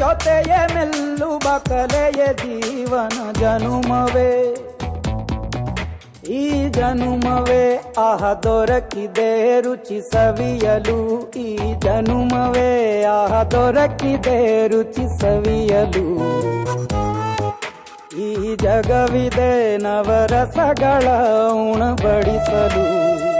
ಜೊತೆಯ ಮೆಲ್ಲುವ ಕಲೆಯ ಜೀವನ ಜನುಮವೇ. ಈ ಜನುಮವೇ ಆಹ ದೊರಕಿದೆ ರುಚಿ ಸವಿಯಲು ಈ ಜನುಮವೇ ಆಹ ದೊರಕಿದೆ ರುಚಿ ಸವಿಯಲು ಈ ಜಗವಿದೆ ನವರಸಗಳ ಉಣಬಡಿಸಲು.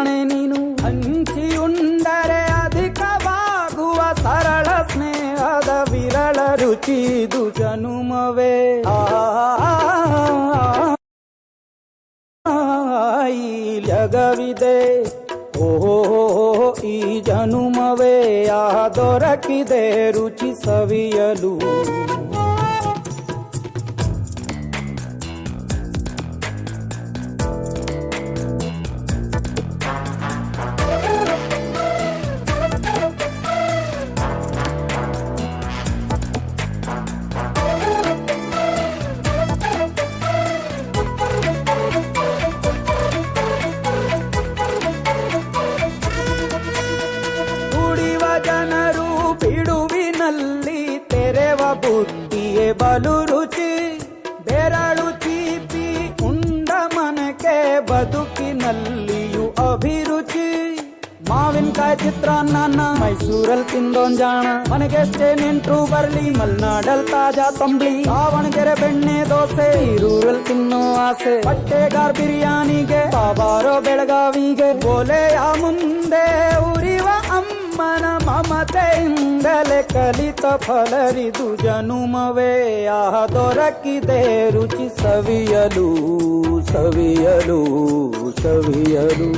ವಿರಳ ರುಚಿ ಇದು ಜನುಮವೇ ಆ ಈ ಜಗವಿದೆ ಓಹೋ ಈ ಜನುಮವೇ ಆ ದೊರಕಿದೆ ರುಚಿ ಸವಿಯಲು ದುಡಿವ ಜನರು ಬಿಡುವಿನಲ್ಲಿ ತೆರೆವ ಬುದ್ಧಿಯೇ ಬಲು ರುಚಿ ಬೆರಳು ಚೀಪಿ ಉಂಡ ಮನಕ್ಕೆ ಬದುಕಿನಲ್ಲಿಯೂ ಅಭಿರುಚಿ ಮಾವಿನಕಾಯಿ ಚಿತ್ರಾನ್ನ ಮೈಸೂರಲ್ಲಿ ತಿಂದೋನ್ ಜಾಣ ಮನೆಗೆಷ್ಟೇ ನೆಂಟ್ರು ಬರ್ಲಿ ಮಲ್ನಾಡಲ್ ತಾಜಾ ತಂಬ್ಳಿ ದಾವಣಗೆರೆ ಬೆಣ್ಣೆ ದೋಸೆ ಈರೂರಲ್ಲಿ ತಿನ್ನೋ ಆಸೆ ಬಟ್ಟೆಗಾರ್ ಬಿರಿಯಾನಿಗೆ ಬಾಬಾರೋ ಬೆಳಗಾವಿಗೆ ಗೋಲೆಯ ಮುಂದೆ ಉರಿವ ಅಮ್ಮನ ಮಮತೆಯಿಂದಲೇ ಕಲಿತ ಫಲರಿದು ಜನುಮವೇ ಆಹ ದೊರಕಿದೆ ರುಚಿ ಸವಿಯಲು ಸವಿಯಲು ಸವಿಯಲು